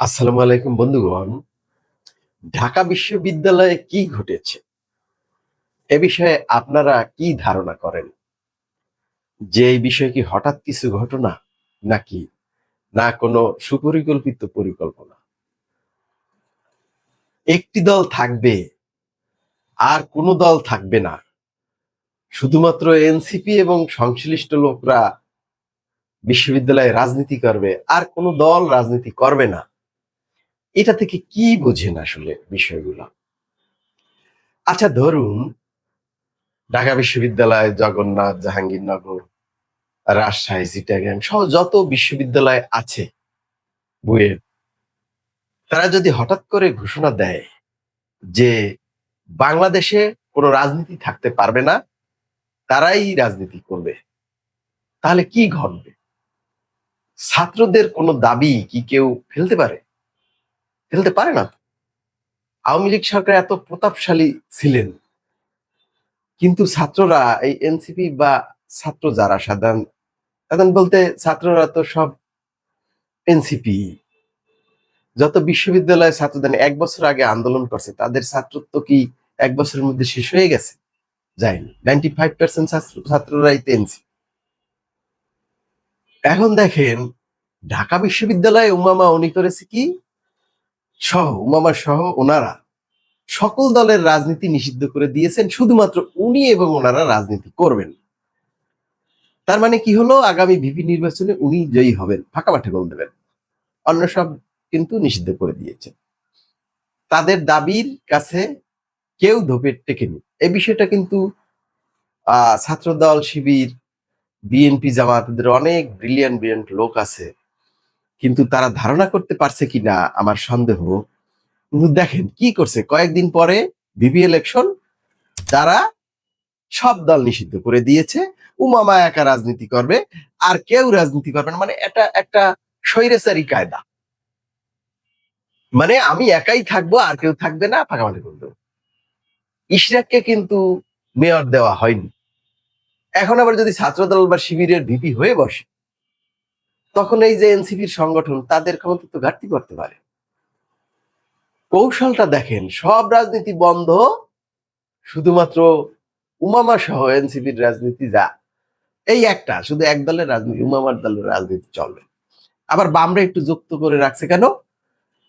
আসসালামু আলাইকুম বন্ধুগণ। ঢাকা বিশ্ববিদ্যালয়ে কি ঘটেছে? এ বিষয়ে আপনারা কি ধারণা করেন? যে এই বিষয় কি হঠাৎ কিছু ঘটনা নাকি না কোনো সুপরিকল্পিত পরিকল্পনা? একটি দল থাকবে, আর কোনো দল থাকবে না। শুধুমাত্র এনসিপি এবং সংশ্লিষ্ট লোকরা বিশ্ববিদ্যালয়ে রাজনীতি করবে, আর কোনো দল রাজনীতি করবে না। এটা থেকে কি বোঝেন আসলে বিষয়গুলো? আচ্ছা ধরুন ঢাকা বিশ্ববিদ্যালয়, জগন্নাথ, জাহাঙ্গীরনগর, রাজশাহী, চিটাগাং সহ যত বিশ্ববিদ্যালয় আছে বুয়েট, তারা যদি হঠাৎ করে ঘোষণা দেয় যে বাংলাদেশে কোনো রাজনীতি থাকতে পারবে না, তারাই রাজনীতি করবে, তাহলে কি ঘটবে? ছাত্রদের কোনো দাবি কি কেউ ফেলতে পারে? ফেলতে পারে না। আওয়ামী লীগ সরকার এত প্রতাপশালী ছিলেন। কিন্তু ছাত্ররা, এই এনসিপি বা ছাত্র যারা সাধারণ সাধারণ বলতে ছাত্ররা তো সব এনসিপি। যত বিশ্ববিদ্যালয় ছাত্রদের এক বছর আগে আন্দোলন করছে, তাদের ছাত্রত্ব কি এক বছরের মধ্যে শেষ হয়ে গেছে? যায়নি। নাইনটি ফাইভ পার্সেন্ট ছাত্ররাই তো এনসি এখন দেখেন, ঢাকা বিশ্ববিদ্যালয়ে উমামা উনি করেছে কি? সহ, উমামা সহ ওনারা সকল দলের রাজনীতি নিষিদ্ধ করে দিয়েছেন, শুধুমাত্র উনি এবং ওনারা রাজনীতি করবেন তার মানে কি হলো? আগামী ভিপি নির্বাচনে উনি জয়ী হবেন, ফাঁকা মাঠে গোল দেবেন। অন্য সব কিন্তু নিষিদ্ধ করে দিয়েছেন। তাদের দাবির কাছে কেউ ধোপে টেকেনি। এই বিষয়টা কিন্তু আহ ছাত্রদল, শিবির, বিএনপি জামাতদের অনেক ব্রিলিয়ান্ট ব্রিলিয়ান্ট লোক আছে। কিন্তু তারা ধারণা করতে পারছে কিনা আমার সন্দেহ। দেখেন কি করছে? কয়েকদিন পরে ভিভি ইলেকশন তারা সব দল নিষিদ্ধ করে দিয়েছে। উমামা একা রাজনীতি করবে, আর কেউ রাজনীতি করবে না। মানে এটা একটা স্বৈরাচারী কায়দা। মানে আমি একাই থাকব, আর কেউ থাকবে না ফাঁকামাটি করে দেবো ইশরাককে কিন্তু মেয়র দেওয়া হয়নি। এখন আবার যদি ছাত্রদল বা শিবিরের ভিপি হয়ে বসে তখন এই যে এনসিপির সংগঠন, তাদের ক্ষমতা তো ঘাটতি করতে পারে। কৌশলটা দেখেন, সব রাজনীতি বন্ধ, শুধুমাত্র উমামা সহ এনসিপির রাজনীতি যা। এই একটা, শুধু এক দলের রাজনীতি, উমামার দলের রাজনীতি চলবে। আবার বামরা একটু যুক্ত করে রাখছে কেন?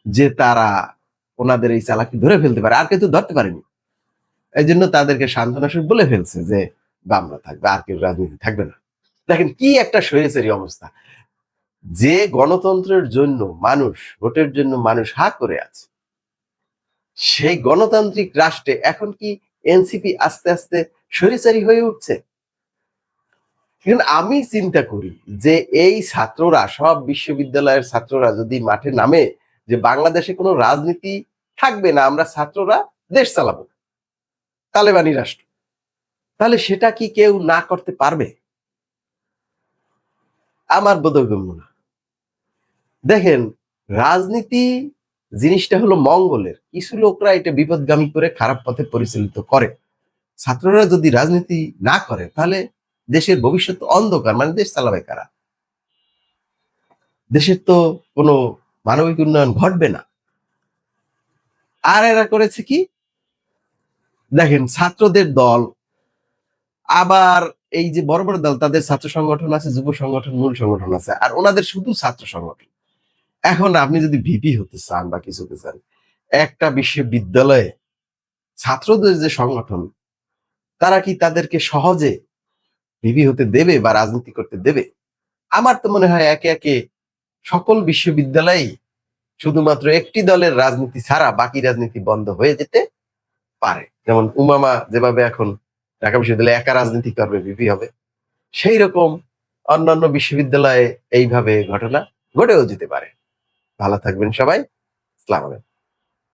যে তারা ওনাদের এই চালাকি ধরে ফেলতে পারে, আর কিন্তু ধরতে পারেনি। এই জন্য তাদেরকে সান্ত্বনা স্বরূপ বলে ফেলছে যে বামরা থাকবে, আর কেউ রাজনীতি থাকবে না। দেখেন কি একটা স্বৈরাচারী অবস্থা। যে গণতন্ত্রের জন্য মানুষ, ভোটের জন্য মানুষ হা করে আছে, সেই গণতান্ত্রিক রাষ্ট্রে এখন কি এনসিপি আস্তে আস্তে স্বৈরাচারী হয়ে উঠছে? আমি চিন্তা করি যে এই ছাত্ররা, সব বিশ্ববিদ্যালয়ের ছাত্ররা যদি মাঠে নামে যে বাংলাদেশে কোনো রাজনীতি থাকবে না, আমরা ছাত্ররা দেশ চালাবো, তালেবানি রাষ্ট্র, তাহলে সেটা কি কেউ না করতে পারবে? আমার বোধগম্য না। দেখেন, রাজনীতি জিনিসটা হলো মঙ্গলের। কিছু লোকরা এটা বিপদগামী করে খারাপ পথে পরিচালিত করে। ছাত্ররা যদি রাজনীতি না করে, তাহলে দেশের ভবিষ্যৎ অন্ধকার মানে দেশ চালাবে কারা? দেশের তো কোনো মানবিক উন্নয়ন ঘটবে না। আর এরা করেছে কি? দেখেন, ছাত্রদের দল, আবার এই যে বড় বড় দল, তাদের ছাত্র সংগঠন আছে, যুব সংগঠন, মূল সংগঠন আছে, আর ওনাদের শুধু ছাত্র সংগঠন। এখন আপনি যদি ভিপি হতে চান বা কিছু হতে চান, একটা বিশ্ববিদ্যালয়ে ছাত্রদের যে সংগঠন, তারা কি তাদেরকে সহজে ভিপি হতে দেবে বা রাজনীতি করতে দেবে? আমার তো মনে হয় একে একে সকল বিশ্ববিদ্যালয়েই শুধুমাত্র একটি দলের রাজনীতি ছাড়া বাকি রাজনীতি বন্ধ হয়ে যেতে পারে। যেমন উমামা যেভাবে এখন ঢাকা বিশ্ববিদ্যালয়ে একা রাজনীতি করবে ভিপি হবে। সেই রকম অন্যান্য বিশ্ববিদ্যালয়ে এইভাবে ঘটনা ঘটেও যেতে পারে। ভালো থাকবেন সবাই। আলাইকুম।